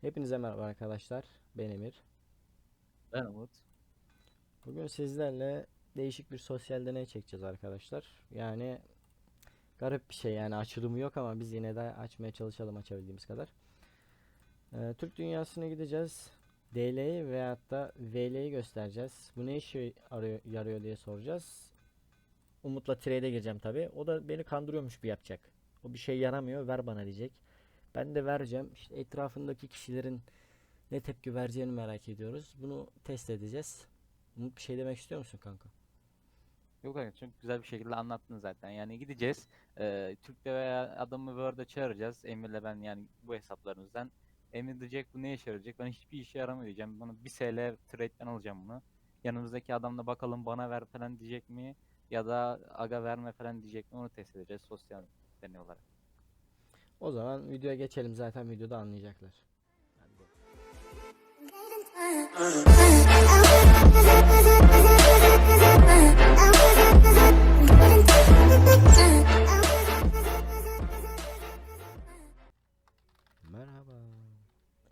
Hepinize merhaba arkadaşlar. Ben Emir. Ben Umut. Bugün sizlerle değişik bir sosyal deney çekeceğiz arkadaşlar. Yani garip bir şey yani açılımı yok ama biz yine de açmaya çalışalım açabildiğimiz kadar. Ee, Türk dünyasına gideceğiz. DL'yi veyahut da VL'yi göstereceğiz. Bu ne işe arıyor, yarıyor diye soracağız. Umut'la trade'e gireceğim tabi. O da beni kandırıyormuş bir yapacak. O bir şey yaramıyor ver bana diyecek. Ben de vereceğim. İşte etrafındaki kişilerin ne tepki vereceğini merak ediyoruz. Bunu test edeceğiz. Umut bir şey demek istiyor musun kanka? Yok kanka çok güzel bir şekilde anlattın zaten. Yani gideceğiz. E, Türk'te veya adamı Word'e çağıracağız. Emir'le ben yani bu hesaplarımızdan. Emir diyecek bu ne işe yarayacak? Ben hiçbir işe yaramıyor diyeceğim. Bana 1 SL trade'den alacağım bunu. Yanımızdaki adam da bakalım bana ver falan diyecek mi? Ya da aga verme falan diyecek mi? Onu test edeceğiz sosyal deney olarak. O zaman videoya geçelim zaten videoda anlayacaklar. Merhaba.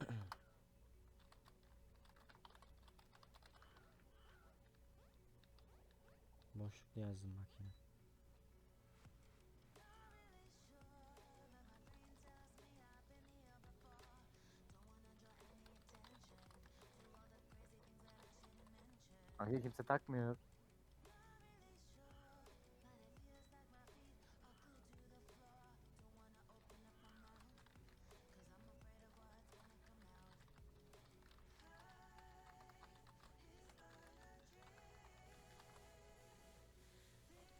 Boşlukta yazdım bak Kanka kimse takmıyor.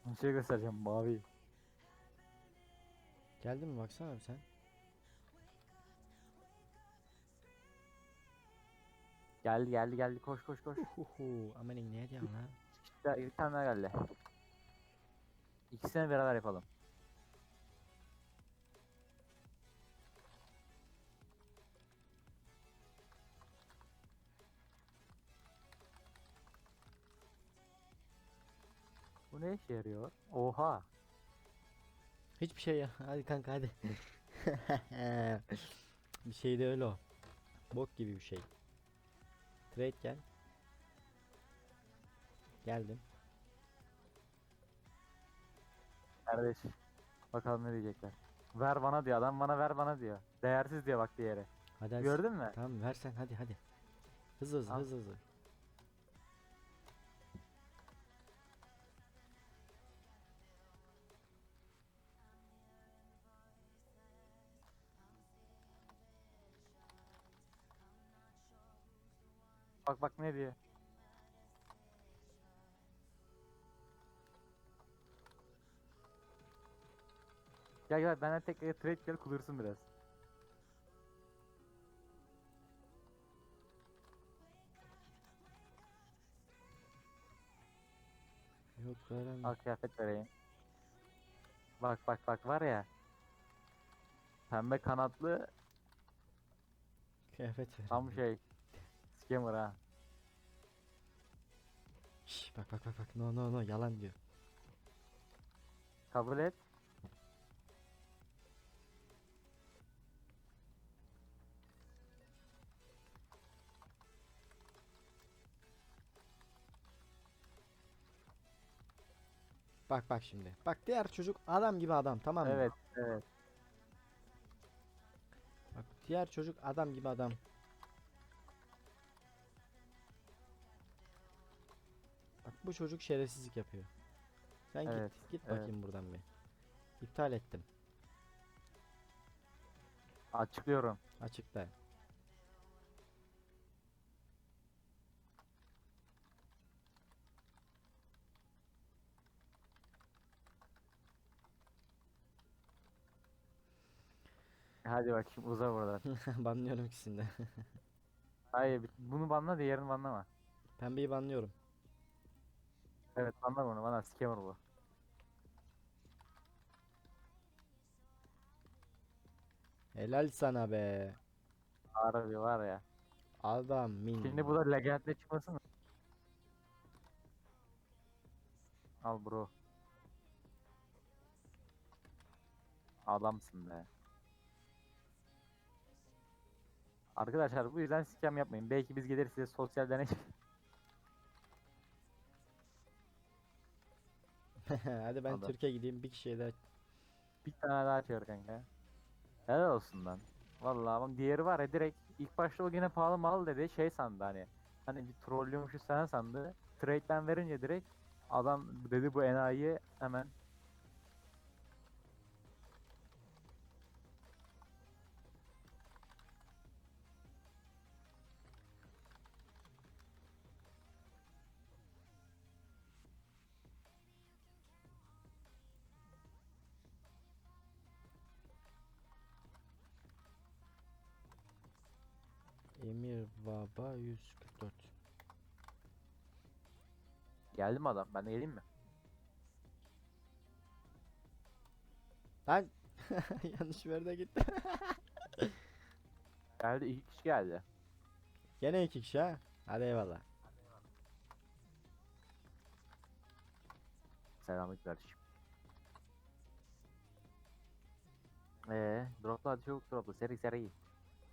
Bir şey göstereceğim mavi. Geldin mi baksana sen? Geldi geldi geldi koş koş koş. Huhu, aman ne diyorsun lan? İşte bir tane daha geldi. İkisini beraber yapalım. Bu ne işe yarıyor? Oha. Hiçbir şey ya. Hadi kanka hadi. bir şey de öyle o. Bok gibi bir şey. Trade gel. Geldim. Kardeş. Bakalım ne diyecekler. Ver bana diyor adam bana ver bana diyor. Değersiz diyor bak diğeri. Hadi hadi. Gördün mü? Tamam ver sen hadi hadi. Hızlı hızlı Al. hızlı hızlı. Bak bak ne diyor. Gel gel benden tek trade gel kudursun biraz. Yok veremem. Al kıyafet vereyim. Bak bak bak var ya. Pembe kanatlı Kıyafet ver. tam şey. Scammer ha. Şş, bak bak bak bak no no no yalan diyor. Kabul et. Bak bak şimdi. Bak diğer çocuk adam gibi adam tamam mı? Evet evet. Bak diğer çocuk adam gibi adam. Bu çocuk şerefsizlik yapıyor. Sen Evet, git git evet. bakayım buradan bir. İptal ettim. Açıklıyorum. Açıkta. Hadi bakayım uza buradan. Banlıyorum ikisini de. Hayır bunu banla diğerini banlama. Pembeyi banlıyorum. Evet banla bunu bana scammer bu. Helal sana be. Harbi var ya. Adam min. Şimdi bu da legendle çıkmasın mı? Al bro. Adamsın be. Arkadaşlar bu yüzden scam yapmayın. Belki biz gelir size sosyal deney Hadi ben Adam. Türkiye gideyim bir kişiye de bir tane daha açıyor kanka. Helal olsun lan. Vallahi ama diğeri var ya direkt ilk başta o yine pahalı mal dedi şey sandı hani. Hani bir trollüyormuşuz sen sandı. Trade'den verince direkt adam dedi bu enayi hemen Emir Baba 144. geldi mi adam? Ben de geleyim mi? Lan yanlış yerde gitti. Geldi iki kişi geldi. Gene iki kişi ha. Hadi eyvallah. Selamlık kardeşim. Eee dropla hadi çabuk dropla seri seri.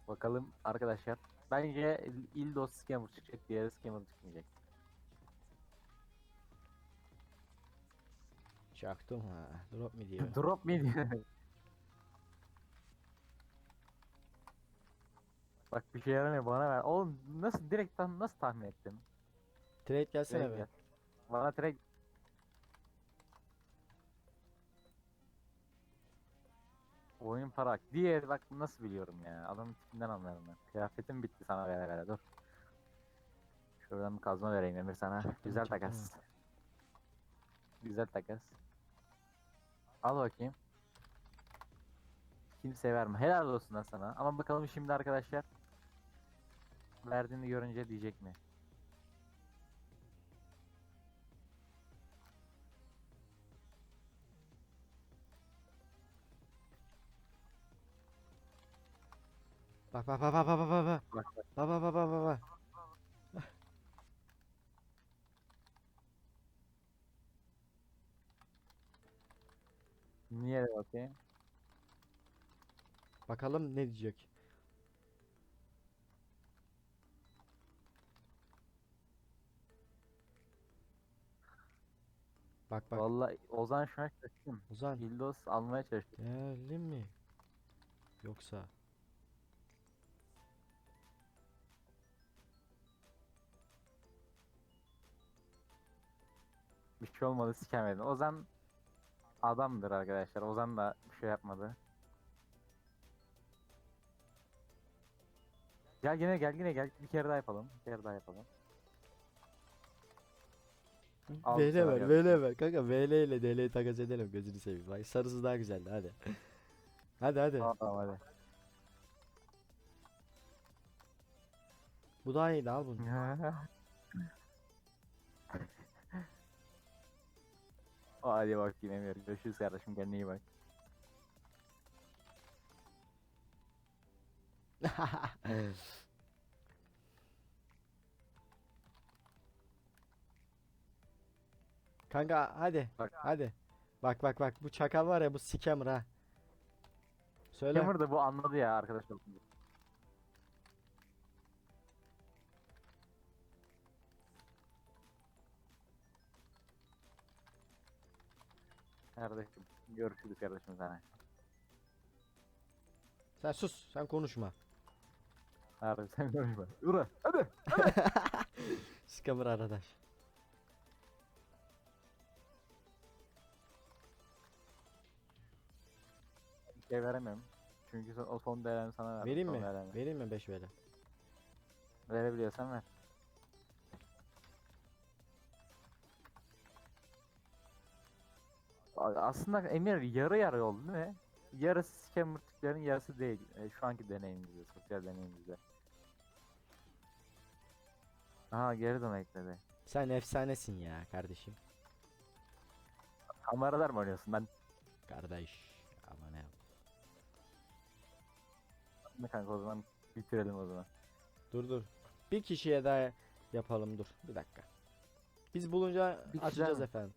Bakalım arkadaşlar. Bence Ildos scammer çıkacak diğeri scammer çıkmayacak. Çaktım ha. Drop mi diyor. Drop me diyor. Bak bir şey yaramıyor bana ver. Oğlum nasıl direkt nasıl tahmin ettin? Trade gelsene Direkt be. gel. Bana direkt Oyun parak. Diğer bak nasıl biliyorum ya. Adamın tipinden anlarım ben. Kıyafetim bitti sana vere vere dur. Şuradan bir kazma vereyim Emir sana. Güzel takas. Güzel takas. Al bakayım. Kimseye verme. Helal olsun lan sana. Ama bakalım şimdi arkadaşlar. Verdiğini görünce diyecek mi? Bak bak bak bak bak bak bak bak. Bak bak. Bak bak bak. Niye bakayım? Bakalım ne diyecek. Bak bak. Vallahi Ozan şu an şaşkın. Ozan Hildos almaya çalıştı. geldi mi? Yoksa Bir şey olmadı sikemedi. Ozan adamdır arkadaşlar. Ozan da bir şey yapmadı. Gel yine gel yine gel. Bir kere daha yapalım. Bir kere daha yapalım. Al VL ver. VL ver. Kanka VL ile DL'yi takas edelim gözünü seveyim. Bak sarısı daha güzeldi hadi. Hadi hadi. Tamam tamam hadi. Bu daha iyiydi al bunu. hadi bakayım Emir. Görüşürüz kardeşim. Kendine iyi bak. Kanka hadi. Bak. Hadi. Bak bak bak bu çakal var ya bu scammer ha. Söyle. Emir de bu anladı ya arkadaşlar. Kardeşim. Görüşürüz kardeşim sana. Sen sus sen konuşma. Harbi sen konuşma. Ura hadi. Scammer arkadaş. Bir şey veremiyorum. Çünkü son- o son değerimi sana verdim. Vereyim son mi? değerimi. Vereyim mi 5 VL? Verebiliyorsan ver. Aslında Emir yarı yarı oldu değil mi? Yarısı scammer tiplerin yarısı değil. E, şu anki deneyimimizde, sosyal deneyimimizde. Aha geri dön ekledi. Sen efsanesin ya kardeşim. Kameralar mı oynuyorsun? Ben Kardeş. Ama ne yap- ne kanka o zaman bitirelim o zaman. Dur dur. Bir kişiye daha yapalım dur. Bir dakika. Biz bulunca Bir kişi açacağız mı? efendim.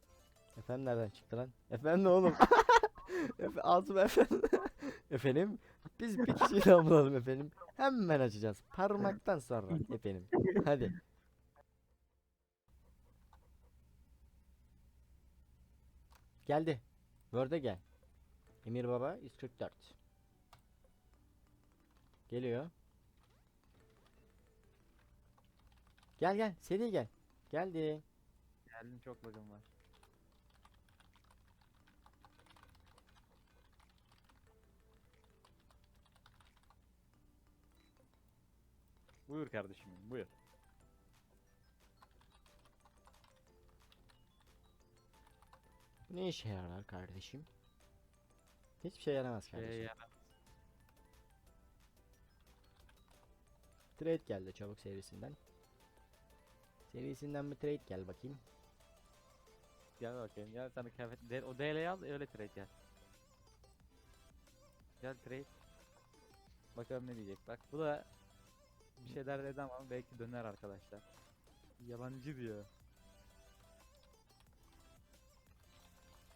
Efendim nereden çıktı lan? Efendim ne oğlum? Efe, Altım efendim. Efendim biz bir kişiyi daha bulalım efendim. Hemen açacağız. Parmaktan sonra efendim. Hadi. Geldi. Word'e gel. Emir Baba 144. Geliyor. Gel gel seri gel. Geldi. Geldim çok lagım var. Buyur kardeşim buyur. Bu ne işe yarar kardeşim? Hiçbir şey yaramaz kardeşim. Ya, Trade geldi çabuk serisinden. Serisinden bir trade gel bakayım. gel bakayım gel sana kıyafet de- o DL'yi al öyle trade gel. Gel trade. Bakalım ne diyecek bak bu da bir şeyler dedi ama belki döner arkadaşlar. Yabancı diyor.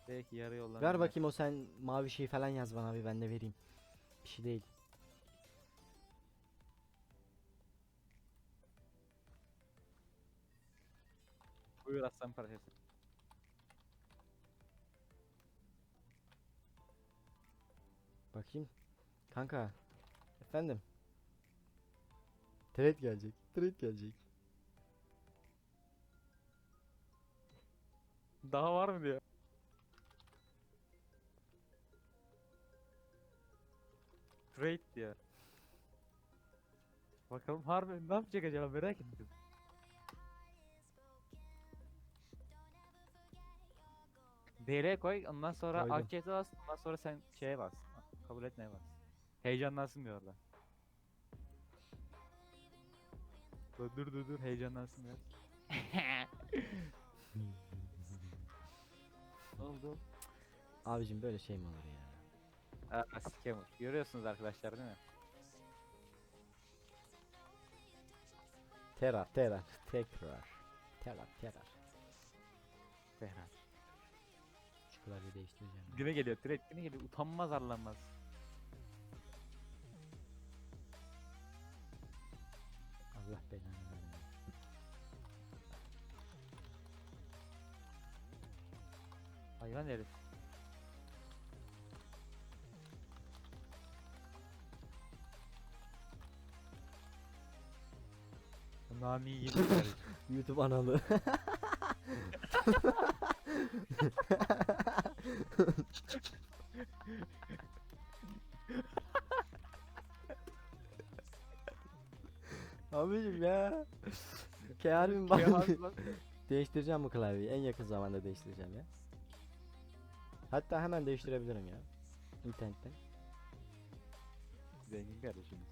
Belki yarı yoldan Ver bakayım o sen mavi şey falan yaz bana bir ben de vereyim. Bir şey değil. Buyur aslan parçası. Bakayım. Kanka. Efendim. Trade gelecek. Trade gelecek. Daha var mı diyor. Trade diyor. Bakalım harbi ne yapacak acaba merak ettim. DL koy ondan sonra Koydum. AKT bas ondan sonra sen şeye bas. Kabul etmeye bas. Heyecanlansın bir orada. Dur dur dur, heyecanlansın ne oldu? Abicim böyle şey mi olur ya? Aa, scammer. Görüyorsunuz arkadaşlar değil mi? Terrar, terrar, tekrar. Terrar, terrar. Behra. Şu klavyeyi değiştireceğim. ya. Güne geliyor, direkt güne geliyor. Utanmaz arlanmaz. Belanı vermesin. Hayvan herif. Nami. YouTube analı. Kehalim bak. Kemal bak. Değiştireceğim bu klavyeyi. En yakın zamanda değiştireceğim ya. Hatta hemen değiştirebilirim ya. İnternetten. Zengin kardeşimiz.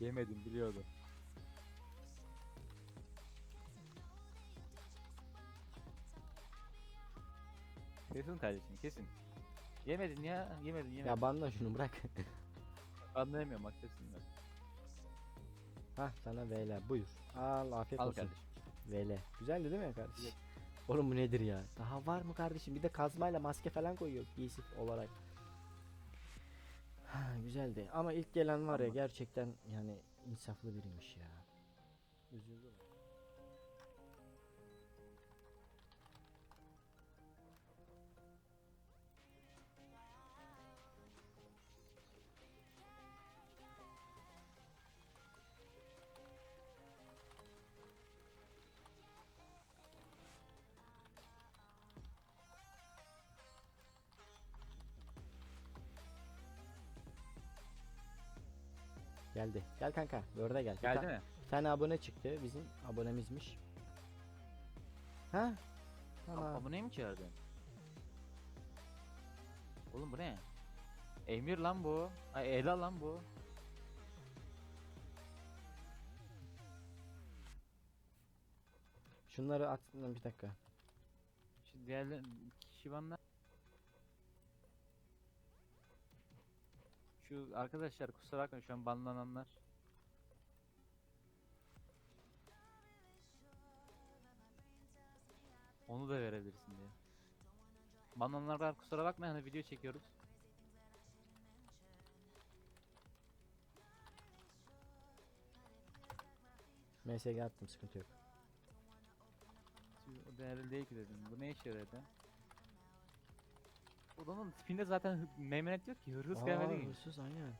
Yemedim biliyordum. Kesin kardeşim kesin. Yemedin ya, yemedin yemedin. Ya banla şunu bırak. Anlayamıyorum bak kesin ben. Hah sana VL buyur. Al afiyet Al olsun. kardeşim. VL. Güzeldi değil mi kardeşim? Güzel. Oğlum bu nedir ya? Daha var mı kardeşim? Bir de kazmayla maske falan koyuyor giysi olarak. Ha, güzeldi. Ama ilk gelen var ya gerçekten yani insaflı biriymiş ya. Üzüldüm. Geldi. Gel kanka. Dörde gel. Bir Geldi ta- mi? Bir tane abone çıktı. Bizim abonemizmiş. Ha? Tamam. Aboneyi mi çağırdın? Oğlum bu ne? Emir lan bu. Ay Ela lan bu. Şunları at bir dakika. Şu diğerler Şivanlar. şu arkadaşlar kusura bakmayın şu an banlananlar. Onu da verebilirsin diye. Banlananlar kusura bakmayın hani video çekiyoruz. MSG attım sıkıntı yok. O değerli değil ki dedim. Bu ne işe yaradı? Adamın tipinde zaten meymenet yok ki. Hırsız Aa, kıyafeti giymiş. hırsız aynen.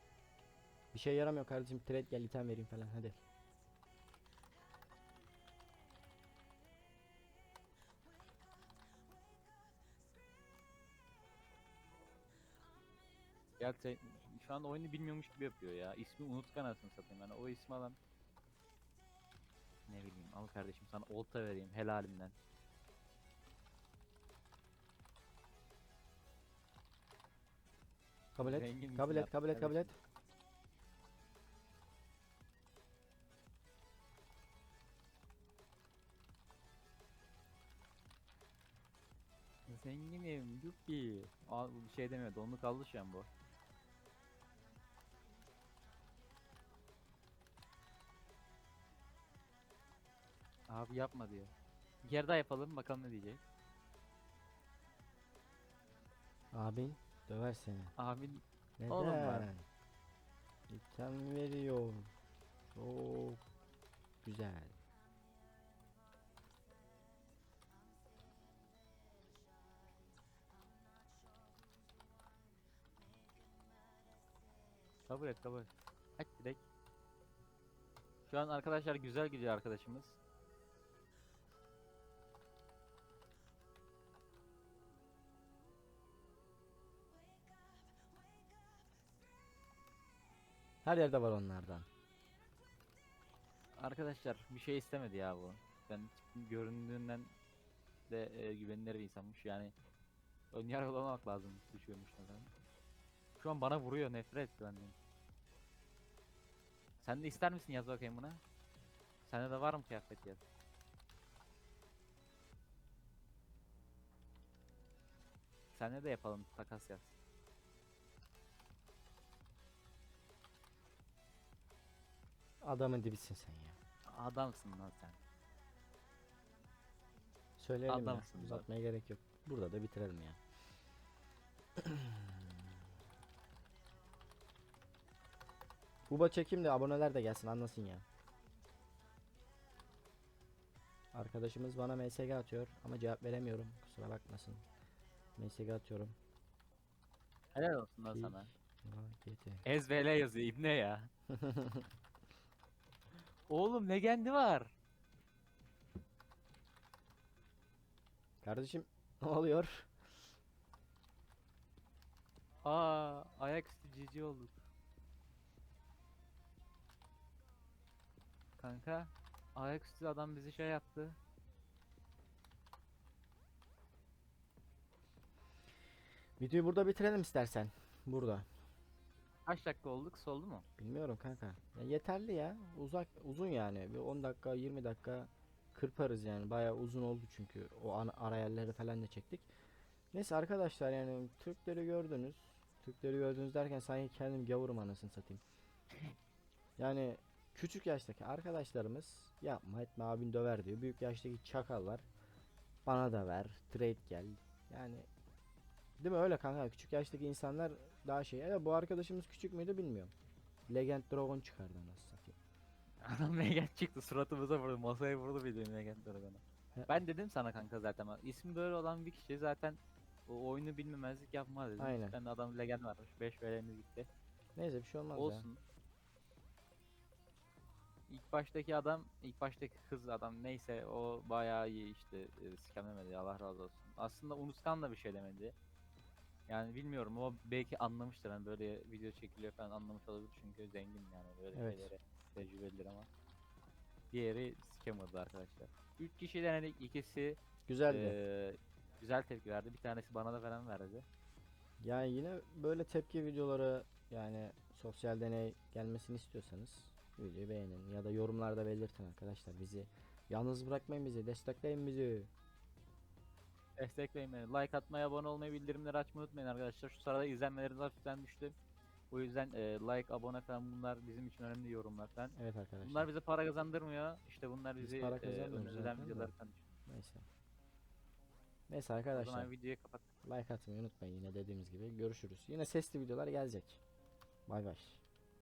Bir şey yaramıyor kardeşim. Trade gel item vereyim falan hadi. Gerçi şu anda oyunu bilmiyormuş gibi yapıyor ya. İsmi unutkan anasını satayım. Yani o ismi alan ne bileyim al kardeşim sana olta vereyim helalimden. Kabul et. Zengin misin Kabul et, abi kabul et, kabul et. Zenginim, yuppi. Aa, bu bir şey demiyor, donlu kaldı şu an bu. Abi yapma diyor. Bir kere daha yapalım bakalım ne diyecek. Abin döver seni. Abi Neden? Oğlum. İtem veriyor. Çok güzel. kabul et kabul. Aç direkt. Şu an arkadaşlar güzel gidiyor arkadaşımız. Her yerde var onlardan. Arkadaşlar bir şey istemedi ya bu. Ben göründüğünden de e, güvenilir bir insanmış yani. Ön yargılamamak lazım düşüyormuş falan. Şu an bana vuruyor nefret benden. Sen de ister misin yaz bakayım buna? Sende de var mı kıyafet yaz? Sende de yapalım takas yaz. Adamın dibisin sen ya. Adamsın lan sen. Söyleyelim ya. Adamsın bak. Uzatmaya gerek yok. Burada da bitirelim ya. Uba çekeyim de aboneler de gelsin anlasın ya. Arkadaşımız bana MSG atıyor ama cevap veremiyorum. Kusura bakmasın. MSG atıyorum. Helal olsun lan sana. GT. Ezbele yazıyor ibne ya. Oğlum legendi var. Kardeşim ne oluyor? Aa, ayaküstü cici olduk. Kanka, ayaküstü adam bizi şey yaptı. Videoyu burada bitirelim istersen. Burada. Kaç dakika olduk? Soldu mu? Bilmiyorum kanka. Ya yeterli ya. Uzak uzun yani. Bir 10 dakika 20 dakika kırparız yani. Bayağı uzun oldu çünkü. O ana, ara yerleri falan da çektik. Neyse arkadaşlar yani Türkleri gördünüz. Türkleri gördünüz derken sanki kendim gavurum anasını satayım. Yani küçük yaştaki arkadaşlarımız yapma etme abin döver diyor. Büyük yaştaki çakallar bana da ver, trade gel. Yani değil mi öyle kanka? Küçük yaştaki insanlar daha şey. Ya bu arkadaşımız küçük müydü bilmiyorum. Legend Dragon çıkardı anasını satayım. Adam Megan çıktı suratımıza vurdu. Masaya vurdu bildiğin Megan Dragon'a. He. Ben dedim sana kanka zaten. İsmi böyle olan bir kişi zaten o oyunu bilmemezlik yapmaz dedim. Aynen. Ben de adam Legend varmış. 5 VL'miz gitti. Neyse bir şey olmaz ya. Olsun. İlk baştaki adam, ilk baştaki kız adam neyse o bayağı iyi işte e, scamlemedi Allah razı olsun. Aslında unutkan da bir şey demedi. Yani bilmiyorum o belki anlamıştır hani böyle video çekiliyor falan anlamış olabilir çünkü zengin yani böyle Evet. şeylere tecrübelidir ama. Diğeri scammer'dı arkadaşlar. 3 kişi denedik ikisi Güzeldi. e, güzel tepki verdi bir tanesi bana da falan verdi. Yani yine böyle tepki videoları yani sosyal deney gelmesini istiyorsanız videoyu beğenin ya da yorumlarda belirtin arkadaşlar bizi. Yalnız bırakmayın bizi, destekleyin bizi. Destekleyin beni. Like atmayı, abone olmayı, bildirimleri açmayı unutmayın arkadaşlar. Şu sırada izlenmeleriniz hafiften düştü. O yüzden e, like, abone falan bunlar bizim için önemli yorumlar falan. Evet arkadaşlar. Bunlar bize para kazandırmıyor. İşte bunlar Biz bizi para e, kazanmıyoruz zaten de. videoları falan. Neyse. Neyse O arkadaşlar zaman videoyu kapat. like atmayı unutmayın yine dediğimiz gibi. Görüşürüz. Yine sesli videolar gelecek. Bay bay.